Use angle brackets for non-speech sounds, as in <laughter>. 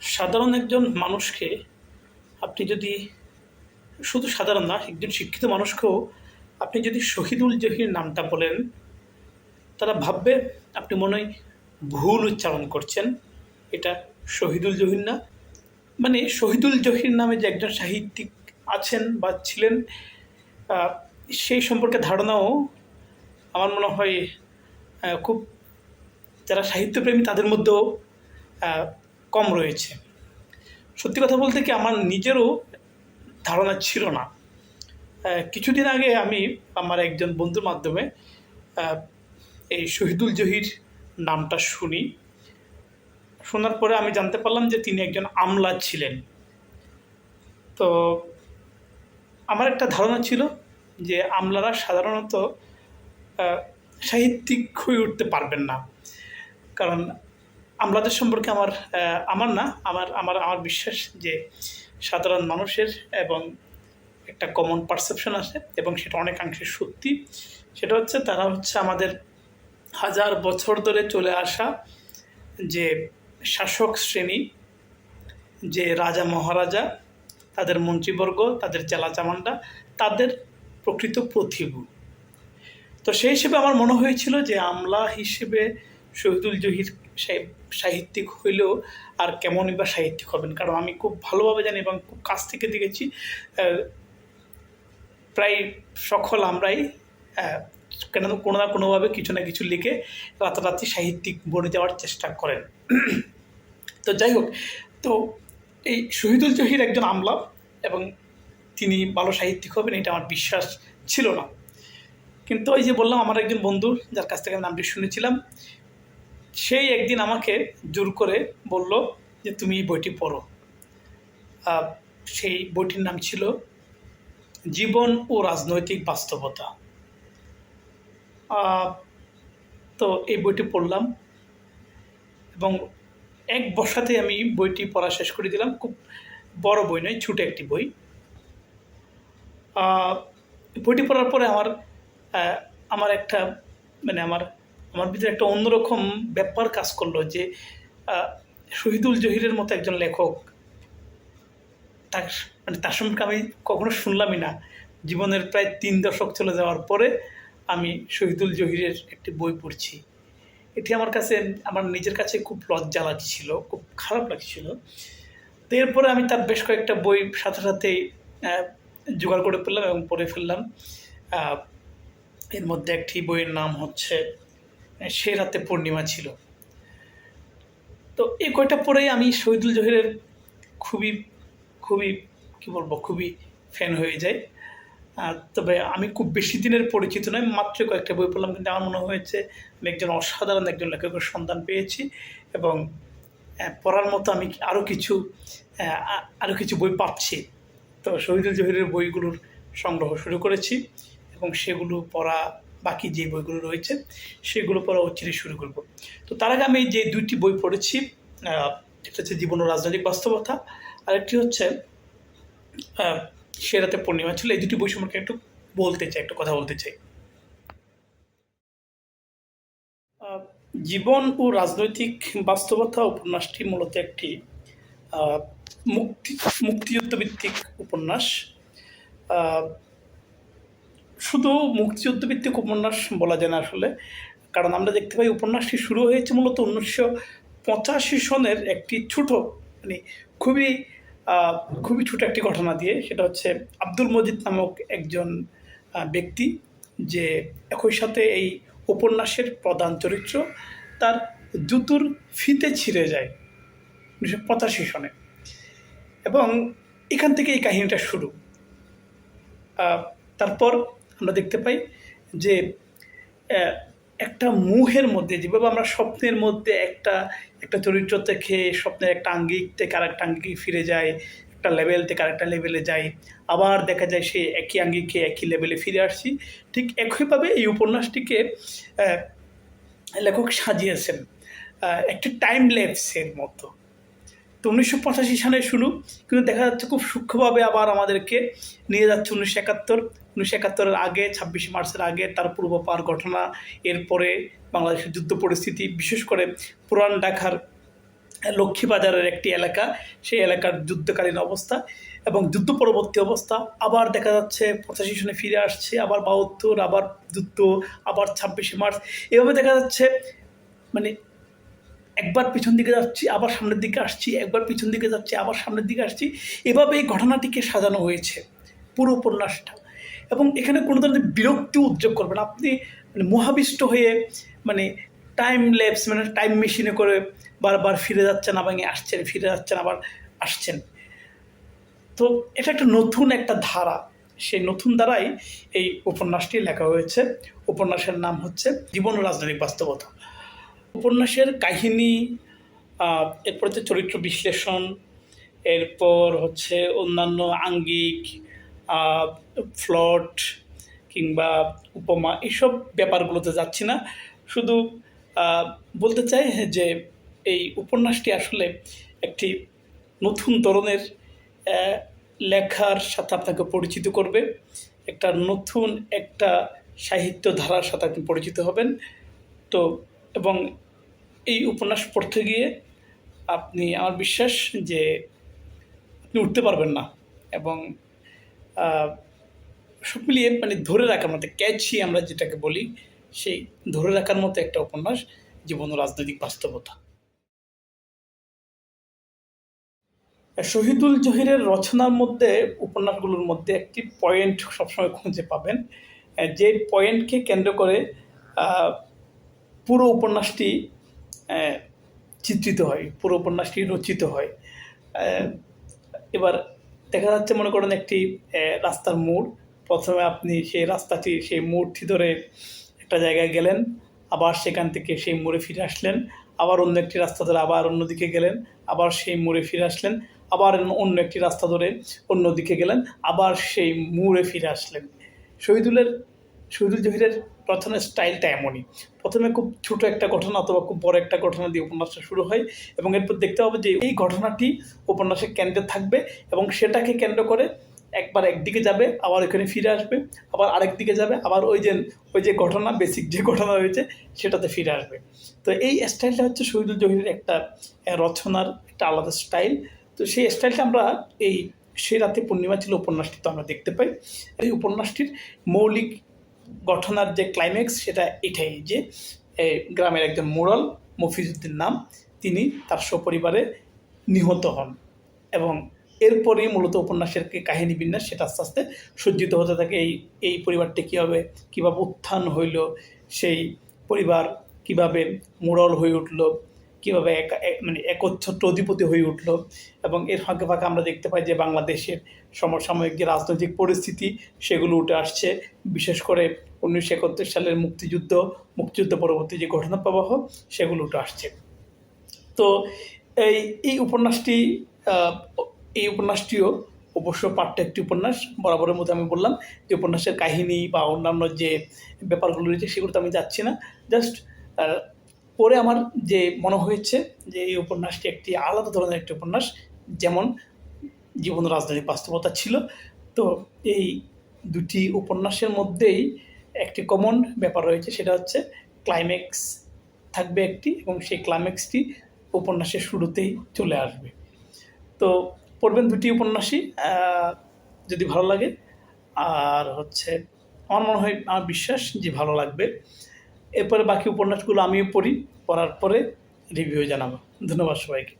সাধারণ একজন মানুষকে আপনি যদি শুধু সাধারণ না, একজন শিক্ষিত মানুষকেও আপনি যদি শহীদুল জহির নামটা বলেন, তারা ভাববে আপনি মনে হয় ভুল উচ্চারণ করছেন। এটা শহীদুল জহির না। মানে শহীদুল জহির নামে যে একজন সাহিত্যিক আছেন বা ছিলেন সেই সম্পর্কে ধারণাও আমার মনে হয় খুব যারা সাহিত্যপ্রেমী তাদের মধ্যেও কম রয়েছে। সত্যি কথা বলতে কি আমার নিজেরও ধারণা ছিল না। কিছুদিন আগে আমি আমার একজন বন্ধুর মাধ্যমে এই শহীদুল জহির নামটা শুনি। শোনার পরে আমি জানতে পারলাম যে তিনি একজন আমলা ছিলেন। তো আমার একটা ধারণা ছিল যে আমলারা সাধারণত সাহিত্যিক হয়ে উঠতে পারবেন না। কারণ আমলাদের সম্পর্কে আমার আমার না, আমার আমার আমার বিশ্বাস যে সাধারণ মানুষের এবং একটা কমন পারসেপশন আছে এবং সেটা অনেকাংশে সত্যি। সেটা হচ্ছে তারা হচ্ছে আমাদের হাজার বছর ধরে চলে আসা যে শাসক শ্রেণি, যে রাজা মহারাজা, তাদের মন্ত্রীবর্গ, তাদের চেলা চামান্ডা তাদের প্রকৃত প্রতিভু। তো সেই হিসেবে আমার মনে হয়েছিল যে আমলা হিসেবে শহীদুল জহির সাহিত্যিক হইলেও আর কেমনই বা সাহিত্যিক হবেন। কারণ আমি খুব ভালোভাবে জানি এবং খুব কাছ থেকে দেখেছি প্রায় সকল আমরাই কেন কোনো না কোনোভাবে কিছু না কিছু লিখে রাতারাতি সাহিত্যিক বনে যাওয়ার চেষ্টা করেন। <clears throat> তো যাই হোক, তো এই শহীদুল জহির একজন আমলা এবং তিনি ভালো সাহিত্যিক হবেন, এটা আমার বিশ্বাস ছিল না। কিন্তু ওই যে বললাম, আমার একজন বন্ধু, যার কাছ থেকে আমি নামটি শুনেছিলাম সেই একদিন আমাকে জোর করে বলল যে, তুমি এই বইটি পড়ো। সেই বইটির নাম ছিল জীবন ও রাজনৈতিক বাস্তবতা। তো এই বইটি পড়লাম এবং এক বসাতে আমি বইটি পড়া শেষ করে দিলাম। খুব বড় বই নয়, ছোটো একটি বই। বইটি পড়ার পরে আমার আমার একটা মানে আমার আমার ভিতরে একটা অন্যরকম ব্যাপার কাজ করল যে শহীদুল জহিরের মতো একজন লেখক, তার মানে তার সম্পর্কে আমি কখনো শুনলামই না। জীবনের প্রায় তিন দশক চলে যাওয়ার পরে আমি শহীদুল জহিরের একটি বই পড়ছি। এটি আমার কাছে, আমার নিজের কাছে খুব লজ্জা লাগছিল, খুব খারাপ লাগছিল। তো এরপরে আমি তার বেশ কয়েকটা বই সাথে সাথে জোগাড় করে ফেললাম এবং পড়ে ফেললাম। এর মধ্যে একটি বইয়ের নাম হচ্ছে সে রাতে পূর্ণিমা ছিল। তো এই কয়টা পড়েই আমি শহীদুল জহিরের খুবই খুবই, কী বলব, খুবই ফ্যান হয়ে যাই। তবে আমি খুব বেশি দিনের পরিচিত নয় মাত্র কয়েকটা বই পড়লাম, কিন্তু আমার মনে হয়েছে আমি একজন অসাধারণ একজন লেখকের সন্ধান পেয়েছি এবং পড়ার মতো আমি আরও কিছু আরও কিছু বই পাচ্ছি। তো শহীদুল জহিরের বইগুলোর সংগ্রহ শুরু করেছি এবং সেগুলো পড়া বাকি যে বইগুলো রয়েছে সেগুলো পড়া অচিরে শুরু করব। তো তার আগে আমি যে দুইটি বই পড়েছি একটা হচ্ছে জীবন ও রাজনৈতিক বাস্তবতা আরেকটি হচ্ছে আহ, সে রাতে পূর্ণিমা ছিল। এই দুটি বই সম্পর্কে একটু বলতে চাই একটু কথা বলতে চাই। জীবন ও রাজনৈতিক বাস্তবতা উপন্যাসটি মূলত একটি মুক্তি মুক্তিযুদ্ধ ভিত্তিক উপন্যাস। শুধু মুক্তিযুদ্ধ ভিত্তিক উপন্যাস বলা যায় না আসলে। কারণ আমরা দেখতে পাই উপন্যাসটি শুরু হয়েছে মূলত উনিশশো পঁচাশি সনের একটি ছোট মানে খুবই খুবই ছোট একটি ঘটনা দিয়ে, সেটা হচ্ছে আব্দুল মজিদ নামক একজন ব্যক্তি যে একই সাথে এই উপন্যাসের প্রধান চরিত্র, তার জুতুর ফিতে ছিঁড়ে যায় উনিশশো পঁচাশি সনে। এবং এখান থেকে এই কাহিনীটা শুরু। তারপর আমরা দেখতে পাই যে একটা মুহের মধ্যে, যেভাবে আমরা স্বপ্নের মধ্যে একটা একটা চরিত্র থেকে স্বপ্নের একটা আঙ্গিক থেকে আরেকটা আঙ্গিকে ফিরে যায় একটা লেভেল থেকে আরেকটা লেভেলে যাই, আবার দেখা যায় সে একই আঙ্গিকে একই লেভেলে ফিরে আসছি। ঠিক একইভাবে এই উপন্যাসটিকে লেখক সাজিয়েছেন একটি টাইম ল্যাপসের মতো। তো উনিশশো পঁচাশি সালে শুরু, কিন্তু দেখা যাচ্ছে খুব সূক্ষ্মভাবে আবার আমাদেরকে নিয়ে যাচ্ছে উনিশশো একাত্তর। উনিশশো একাত্তরের আগে, ছাব্বিশে মার্চের আগে তার পূর্বপার ঘটনা, এরপরে বাংলাদেশের যুদ্ধ পরিস্থিতি, বিশেষ করে পুরান ঢাকার লক্ষ্মীবাজারের একটি এলাকা, সেই এলাকার যুদ্ধকালীন অবস্থা এবং যুদ্ধ পরবর্তী অবস্থা। আবার দেখা যাচ্ছে পঁচাশি সনে ফিরে আসছে, আবার বাহাত্তর, আবার যুদ্ধ, আবার ছাব্বিশে মার্চ। এভাবে দেখা যাচ্ছে মানে একবার পিছন দিকে যাচ্ছি, আবার সামনের দিকে আসছি, একবার পিছন দিকে যাচ্ছি, আবার সামনের দিকে আসছি। এভাবে এই ঘটনাটিকে সাজানো হয়েছে পুরো উপন্যাসটা। এবং এখানে কোনো ধরনের বিরক্তি উদ্যোগ করবেন আপনি মানে মহাবিষ্ট হয়ে মানে টাইম ল্যাপস মানে টাইম মেশিনে করে বারবার ফিরে যাচ্ছেন, আবার আসছেন, ফিরে যাচ্ছেন, আবার আসছেন। তো এটা একটা নতুন একটা ধারা। সেই নতুন ধারাই এই উপন্যাসটি লেখা হয়েছে। উপন্যাসের নাম হচ্ছে জীবন রাজনৈতিক বাস্তবতা। উপন্যাসের কাহিনী এরপর হচ্ছে চরিত্র বিশ্লেষণ, এরপর হচ্ছে অন্যান্য আঙ্গিক ফ্লট কিংবা উপমা এইসব ব্যাপারগুলোতে যাচ্ছি না। শুধু বলতে চাই যে এই উপন্যাসটি আসলে একটি নতুন ধরনের লেখার সাথে আপনাকে পরিচিত করবে। একটা নতুন একটা সাহিত্য ধারার সাথে আপনি পরিচিত হবেন। তো এবং এই উপন্যাস পড়তে গিয়ে আপনি, আমার বিশ্বাস যে আপনি উঠতে পারবেন না এবং সব মিলিয়ে মানে ধরে রাখার মতো ক্যাচি আমরা যেটাকে বলি, সেই ধরে রাখার মতো একটা উপন্যাস জীবন রাজনৈতিক বাস্তবতা। শহীদুল জহিরের রচনার মধ্যে, উপন্যাসগুলোর মধ্যে একটি পয়েন্ট সবসময় খুঁজে পাবেন। যে পয়েন্টকে কেন্দ্র করে পুরো উপন্যাসটি চিত্রিত হয়, পুরো উপন্যাসটি রচিত হয়। এবার দেখা যাচ্ছে মনে করেন একটি রাস্তার মোড়। প্রথমে আপনি সেই রাস্তাটি, সেই মোড়টি ধরে একটা জায়গায় গেলেন, আবার সেখান থেকে সেই মোড়ে ফিরে আসলেন, আবার অন্য একটি রাস্তা ধরে আবার অন্যদিকে গেলেন, আবার সেই মোড়ে ফিরে আসলেন, আবার অন্য একটি রাস্তা ধরে অন্যদিকে গেলেন, আবার সেই মোড়ে ফিরে আসলেন। শহীদুলের, শহীদুল জহিরের রচনার স্টাইলটা এমনই। প্রথমে খুব ছোট একটা ঘটনা অথবা খুব বড় একটা ঘটনা দিয়ে উপন্যাসটা শুরু হয় এবং এরপর দেখতে হবে যে এই ঘটনাটি উপন্যাসের কেন্দ্রে থাকবে এবং সেটাকে কেন্দ্র করে একবার একদিকে যাবে, আবার ওখানে ফিরে আসবে, আবার আরেক দিকে যাবে, আবার ওই যে ওই যে ঘটনা বেসিক যে ঘটনা রয়েছে, সেটাতে ফিরে আসবে। তো এই স্টাইলটা হচ্ছে শহীদুল জহিরের একটা রচনার একটা আলাদা স্টাইল তো সেই স্টাইলটা আমরা এই সে রাতে পূর্ণিমা ছিল উপন্যাসটি তো আমরা দেখতে পাই। এই উপন্যাসটির মৌলিক ঘটনার যে ক্লাইম্যাক্স সেটা এটাই যে গ্রামের একজন মোড়ল মফিজুদ্দিন নাম, তিনি তার সপরিবারে নিহত হন এবং এরপরেই মূলত উপন্যাসের কাহিনী বিন্যাস সেটা আস্তে আস্তে সজ্জিত হতে থাকে। এই এই পরিবারটি কীভাবে কীভাবে উত্থান হইল, সেই পরিবার কীভাবে মোড়ল হয়ে উঠল কীভাবে এক মানে একচ্ছত্র অধিপতি হয়ে উঠল এবং এর ফাঁকে ফাঁকে আমরা দেখতে পাই যে বাংলাদেশের সমসাময়িক যে রাজনৈতিক পরিস্থিতি সেগুলো উঠে আসছে। বিশেষ করে উনিশশো একাত্তর সালের মুক্তিযুদ্ধ মুক্তিযুদ্ধ পরবর্তী যে ঘটনা প্রবাহ সেগুলো উঠে আসছে। তো এই এই উপন্যাসটি এই উপন্যাসটিও অবশ্য পাঠ্য একটি উপন্যাস, বরাবরের মধ্যে আমি বললাম যে উপন্যাসের কাহিনী বা অন্যান্য যে ব্যাপারগুলো রয়েছে সেগুলোতে আমি যাচ্ছি না। জাস্ট পরে আমার যে মনে হয়েছে যে এই উপন্যাসটি একটি আলাদা ধরনের একটি উপন্যাস, যেমন জীবন রাজনৈতিক বাস্তবতা ছিল। তো এই দুটি উপন্যাসের মধ্যেই একটি কমন ব্যাপার রয়েছে, সেটা হচ্ছে ক্লাইম্যাক্স থাকবে একটি এবং সেই ক্লাইম্যাক্সটি উপন্যাসের শুরুতেই চলে আসবে। তো পড়বেন দুটি উপন্যাসই যদি ভালো লাগে। আর হচ্ছে, আমার মনে হয়, আমার বিশ্বাস যে ভালো লাগবে। এরপরে বাকি উপন্যাসগুলো আমিও পড়ি পড়ার পরে রিভিউ জানাব। ধন্যবাদ সবাইকে।